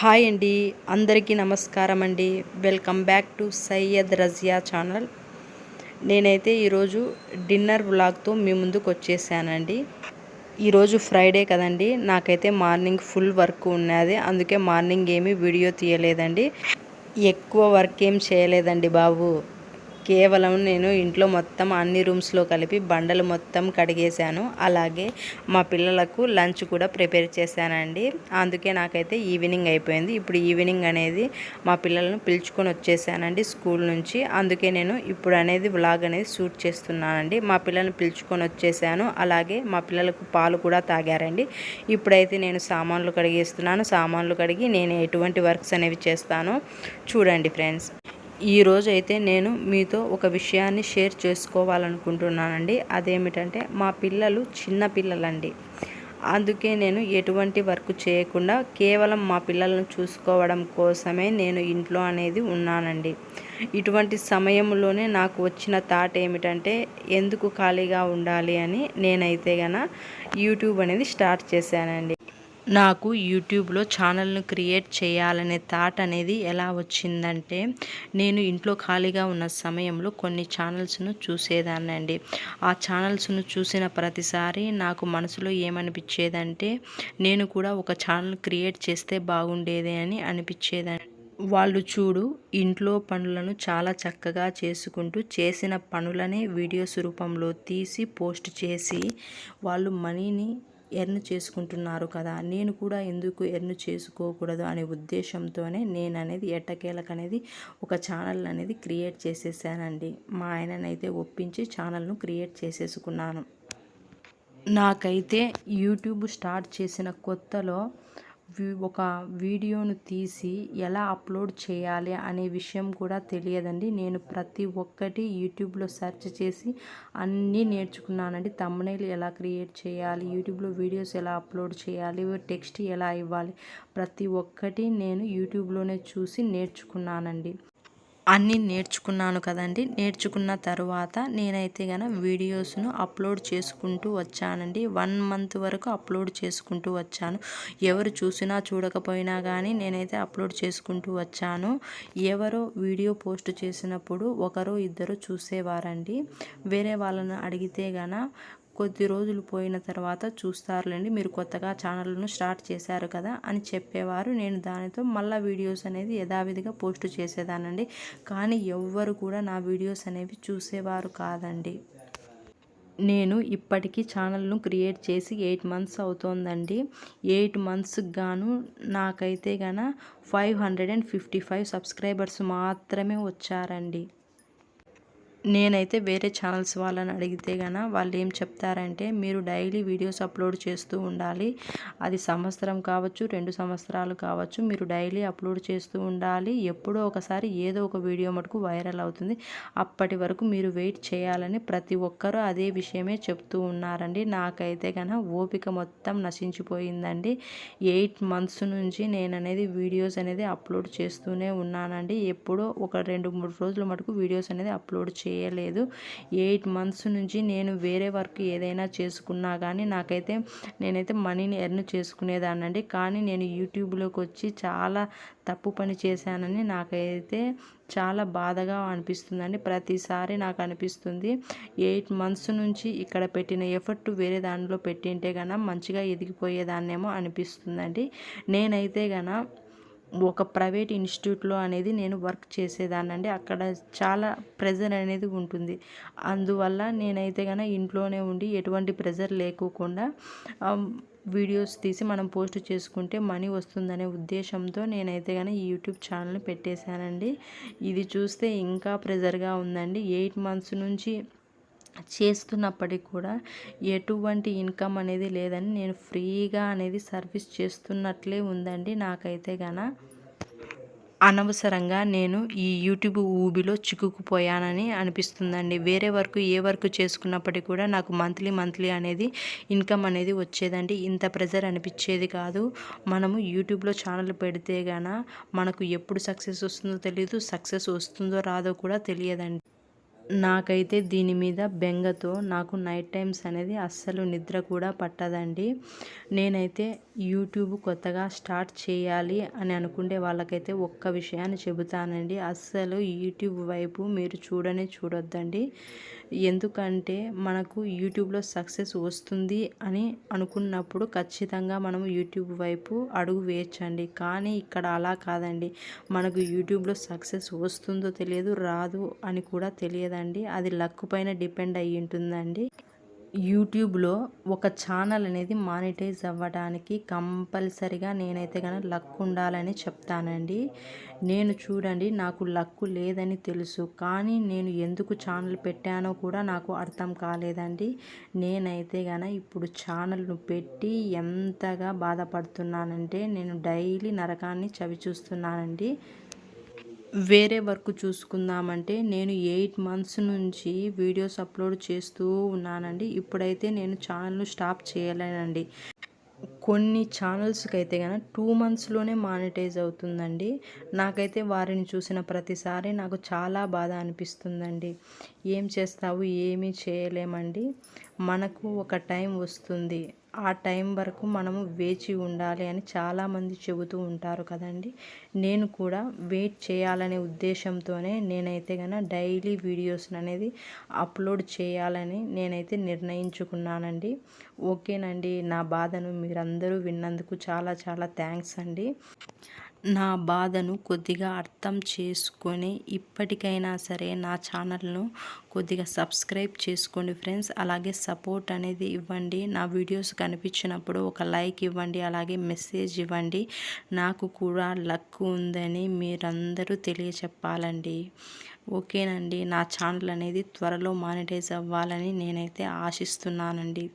Hi అండి అందరికీ నమస్కారం అండి. Welcome back to Syed Razia channel. నేనైతే ఈరోజు డిన్నర్ బ్లాగ్తో మీ ముందుకు వచ్చేసానండి. ఈరోజు ఫ్రైడే కదండి నాకైతే మార్నింగ్ ఫుల్ వర్క్ ఉన్నది అందుకే మార్నింగ్ ఏమీ వీడియో తీయలేదండి. ఎక్కువ వర్క్ ఏం చేయలేదండి బాబు. కేవలం నేను ఇంట్లో మొత్తం అన్ని రూమ్స్లో కలిపి బండలు మొత్తం కడిగేశాను. అలాగే మా పిల్లలకు లంచ్ కూడా ప్రిపేర్ చేశానండి. అందుకే నాకైతే ఈవినింగ్ అయిపోయింది. ఇప్పుడు ఈవినింగ్ అనేది మా పిల్లలను పిలుచుకొని వచ్చేసానండి స్కూల్ నుంచి. అందుకే నేను ఇప్పుడు అనేది వ్లాగ్ అనేది షూట్ చేస్తున్నానండి. మా పిల్లల్ని పిలుచుకొని వచ్చేసాను. అలాగే మా పిల్లలకు పాలు కూడా తాగారండి. ఇప్పుడైతే నేను సామాన్లు కడిగేస్తున్నాను. సామాన్లు కడిగి నేను ఎటువంటి వర్క్స్ అనేవి చేస్తానో. చూడండి ఫ్రెండ్స్. ఈరోజు అయితే నేను మీతో ఒక విషయాన్ని షేర్ చేసుకోవాలనుకుంటున్నానండి. అదేమిటంటే మా పిల్లలు చిన్న పిల్లలండి. అందుకే నేను ఎటువంటి వర్క్ చేయకుండా కేవలం మా పిల్లలను చూసుకోవడం కోసమే నేను ఇంట్లో అనేది ఉన్నానండి. ఇటువంటి సమయంలోనే నాకు వచ్చిన థాట్ ఏమిటంటే ఎందుకు ఖాళీగా ఉండాలి అని నేనైతే గన యూట్యూబ్ అనేది స్టార్ట్ చేశానండి. నాకు యూట్యూబ్లో ఛానల్ను క్రియేట్ చేయాలనే థాట్ అనేది ఎలా వచ్చిందంటే నేను ఇంట్లో ఖాళీగా ఉన్న సమయంలో కొన్ని ఛానల్స్ను చూసేదాన్నండి. ఆ ఛానల్స్ను చూసిన ప్రతిసారి నాకు మనసులో ఏమనిపించేదంటే నేను కూడా ఒక ఛానల్ క్రియేట్ చేస్తే బాగుండేది అని అనిపించేదాన్ని. వాళ్ళు చూడు ఇంట్లో పనులను చాలా చక్కగా చేసుకుంటూ చేసిన పనులనే వీడియోస్ రూపంలో తీసి పోస్ట్ చేసి వాళ్ళు మనీని ఎర్న్ చేసుకుంటున్నారు కదా నేను కూడా ఎందుకు ఎర్న్ చేసుకోకూడదు అనే ఉద్దేశంతోనే నేను అనేది ఎట్టకేలకు అనేది ఒక ఛానల్ అనేది క్రియేట్ చేసేసానండి. మా ఆయననైతే ఒప్పించి ఛానల్ను క్రియేట్ చేసేసుకున్నాను. నాకైతే యూట్యూబ్ స్టార్ట్ చేసిన కొత్తలో ఒక వీడియోను తీసి ఎలా అప్లోడ్ చేయాలి అనే విషయం కూడా తెలియదండి. నేను ప్రతి ఒక్కటి యూట్యూబ్లో సెర్చ్ చేసి అన్నీ నేర్చుకున్నానండి. తమ్మునేలు ఎలా క్రియేట్ చేయాలి యూట్యూబ్లో వీడియోస్ ఎలా అప్లోడ్ చేయాలి టెక్స్ట్ ఎలా ఇవ్వాలి ప్రతి ఒక్కటి నేను యూట్యూబ్లోనే చూసి నేర్చుకున్నానండి. అన్నీ నేర్చుకున్నాను కదండి. నేర్చుకున్న తర్వాత నేనైతే గన వీడియోస్ను అప్లోడ్ చేసుకుంటూ వచ్చానండి. వన్ మంత్ వరకు అప్లోడ్ చేసుకుంటూ వచ్చాను. ఎవరు చూసినా చూడకపోయినా కానీ నేనైతే అప్లోడ్ చేసుకుంటూ వచ్చాను. ఎవరో వీడియో పోస్ట్ చేసినప్పుడు ఒకరు ఇద్దరు చూసేవారండి. వేరే వాళ్ళని అడిగితే గన కొద్ది రోజులు పోయిన తర్వాత చూస్తారులేండి. మీరు కొత్తగా ఛానల్ను స్టార్ట్ చేశారు కదా అని చెప్పేవారు. నేను దానితో మళ్ళీ వీడియోస్ అనేది యథావిధిగా పోస్ట్ చేసేదానండి. కానీ ఎవ్వరు కూడా నా వీడియోస్ అనేవి చూసేవారు కాదండి. నేను ఇప్పటికీ ఛానల్ను క్రియేట్ చేసి ఎయిట్ మంత్స్ అవుతోందండి. ఎయిట్ మంత్స్కి గాను నాకైతే గన five hundred and fifty five subscribers మాత్రమే వచ్చారండి. నేనైతే వేరే ఛానల్స్ వాళ్ళని అడిగితే గన వాళ్ళు ఏం చెప్తారంటే మీరు డైలీ వీడియోస్ అప్లోడ్ చేస్తూ ఉండాలి. అది సంవత్సరం కావచ్చు రెండు సంవత్సరాలు కావచ్చు మీరు డైలీ అప్లోడ్ చేస్తూ ఉండాలి. ఎప్పుడో ఒకసారి ఏదో ఒక వీడియో మటుకు వైరల్ అవుతుంది. అప్పటి వరకు మీరు వెయిట్ చేయాలని ప్రతి ఒక్కరూ అదే విషయమే చెప్తూ ఉన్నారండి. నాకైతే కన ఓపిక మొత్తం నశించిపోయిందండి. ఎయిట్ మంత్స్ నుంచి నేను అనేది వీడియోస్ అనేది అప్లోడ్ చేస్తూనే ఉన్నానండి. ఎప్పుడో ఒక రెండు మూడు రోజుల మటుకు వీడియోస్ అనేది అప్లోడ్ చే చేయలేదు. ఎయిట్ మంత్స్ నుంచి నేను వేరే వర్క్ ఏదైనా చేసుకున్నా కానీ నాకైతే నేనైతే మనీని ఎర్న్ చేసుకునేదానండి కానీ నేను యూట్యూబ్లోకి వచ్చి చాలా తప్పు పని చేశానని నాకైతే చాలా బాధగా అనిపిస్తుందండి. ప్రతిసారి నాకు అనిపిస్తుంది ఎయిట్ మంత్స్ నుంచి ఇక్కడ పెట్టిన ఎఫర్ట్ వేరే దానిలో పెట్టింటే కన్నా మంచిగా ఎదిగిపోయేదాన్నేమో అనిపిస్తుందండి. నేనైతే కన్నా ఒక ప్రైవేట్ ఇన్స్టిట్యూట్లో అనేది నేను వర్క్ చేసేదాన్నండి. అక్కడ చాలా ప్రెజర్ అనేది ఉంటుంది. అందువల్ల నేనైతే కనుక ఇంట్లోనే ఉండి ఎటువంటి ప్రెజర్ లేకోకుండా వీడియోస్ తీసి మనం పోస్ట్ చేసుకుంటే మనీ వస్తుందనే ఉద్దేశంతో నేనైతే కానీ యూట్యూబ్ ఛానల్ని పెట్టేశానండి. ఇది చూస్తే ఇంకా ప్రెజర్గా ఉందండి. ఎయిట్ మంత్స్ నుంచి చేస్తున్నప్పటికి కూడా ఎటువంటి ఇన్కమ్ అనేది లేదని నేను ఫ్రీగా అనేది సర్వీస్ చేస్తున్నట్లే ఉందండి నాకైతే గన. అనవసరంగా నేను ఈ యూట్యూబ్ ఊబిలో చిక్కుకుపోయానని అనిపిస్తుందండి. వేరే వర్క్ ఏ వర్క్ చేసుకున్నప్పటికీ కూడా నాకు మంత్లీ మంత్లీ అనేది ఇన్కమ్ అనేది వచ్చేదండి. ఇంత ప్రెజర్ అనిపించేది కాదు. మనము యూట్యూబ్లో ఛానల్ పెడితే గాన మనకు ఎప్పుడు సక్సెస్ వస్తుందో తెలియదు సక్సెస్ వస్తుందో రాదో కూడా తెలియదండి. నాకైతే దీని మీద బెంగతో నాకు నైట్ టైమ్స్ అనేది అస్సలు నిద్ర కూడా పట్టదండి. నేనైతే యూట్యూబ్ కొత్తగా స్టార్ట్ చేయాలి అని అనుకుంటే వాళ్ళకైతే ఒక్క విషయాన్ని చెబుతానండి. అస్సలు యూట్యూబ్ వైపు మీరు చూడనే చూడొద్దండి. ఎందుకంటే మనకు యూట్యూబ్లో సక్సెస్ వస్తుంది అని అనుకున్నప్పుడు ఖచ్చితంగా మనం యూట్యూబ్ వైపు అడుగు వేయచ్చండి. కానీ ఇక్కడ అలా కాదండి. మనకు యూట్యూబ్లో సక్సెస్ వస్తుందో తెలియదు రాదు అని కూడా తెలియదండి. అది లక్ పైన డిపెండ్ అయ్యి ఉంటుందండి. యూట్యూబ్లో ఒక ఛానల్ అనేది మానిటైజ్ అవ్వడానికి కంపల్సరిగా నేనైతే కనుక లక్ ఉండాలని చెప్తానండి. నేను చూడండి నాకు లక్ లేదని తెలుసు. కానీ నేను ఎందుకు ఛానల్ పెట్టానో కూడా నాకు అర్థం కాలేదండి. నేనైతే కనుక ఇప్పుడు ఛానల్ను పెట్టి ఎంతగా బాధపడుతున్నానంటే నేను డైలీ నరకాన్ని చవి చూస్తున్నానండి వేరే వర్క్ చూసుకుందామంటే నేను ఎయిట్ మంత్స్ నుంచి వీడియోస్ అప్లోడ్ చేస్తూ ఉన్నానండి. ఇప్పుడైతే నేను ఛానల్ను స్టాప్ చేయలేనండి. కొన్ని ఛానల్స్కి అయితే కనుక టూ మంత్స్లోనే మానిటైజ్ అవుతుందండి. నాకైతే వారిని చూసిన ప్రతిసారి నాకు చాలా బాధ అనిపిస్తుందండి. ఏం చేస్తావు? ఏమీ చేయలేమండి. మనకు ఒక టైం వస్తుంది. ఆ టైం వరకు మనము వేచి ఉండాలి అని చాలామంది చెబుతూ ఉంటారు కదండి. నేను కూడా వెయిట్ చేయాలనే ఉద్దేశంతోనే నేనైతే కనుక డైలీ వీడియోస్ అనేది అప్లోడ్ చేయాలని నేనైతే నిర్ణయించుకున్నానండి. ఓకేనండి నా బాధను మీరందరూ విన్నందుకు చాలా చాలా థ్యాంక్స్ అండి. నా బాధను కొద్దిగా అర్థం చేసుకొని ఇప్పటికైనా సరే నా ఛానల్ను కొద్దిగా సబ్స్క్రైబ్ చేసుకోండి ఫ్రెండ్స్. అలాగే సపోర్ట్ అనేది ఇవ్వండి. నా వీడియోస్ కనిపించినప్పుడు ఒక లైక్ ఇవ్వండి. అలాగే మెసేజ్ ఇవ్వండి. నాకు కూడా లక్ ఉందని మీరందరూ తెలియచెప్పాలండి. ఓకేనండి. నా ఛానల్ అనేది త్వరలో మానిటైజ్ అవ్వాలని నేనైతే ఆశిస్తున్నానండి.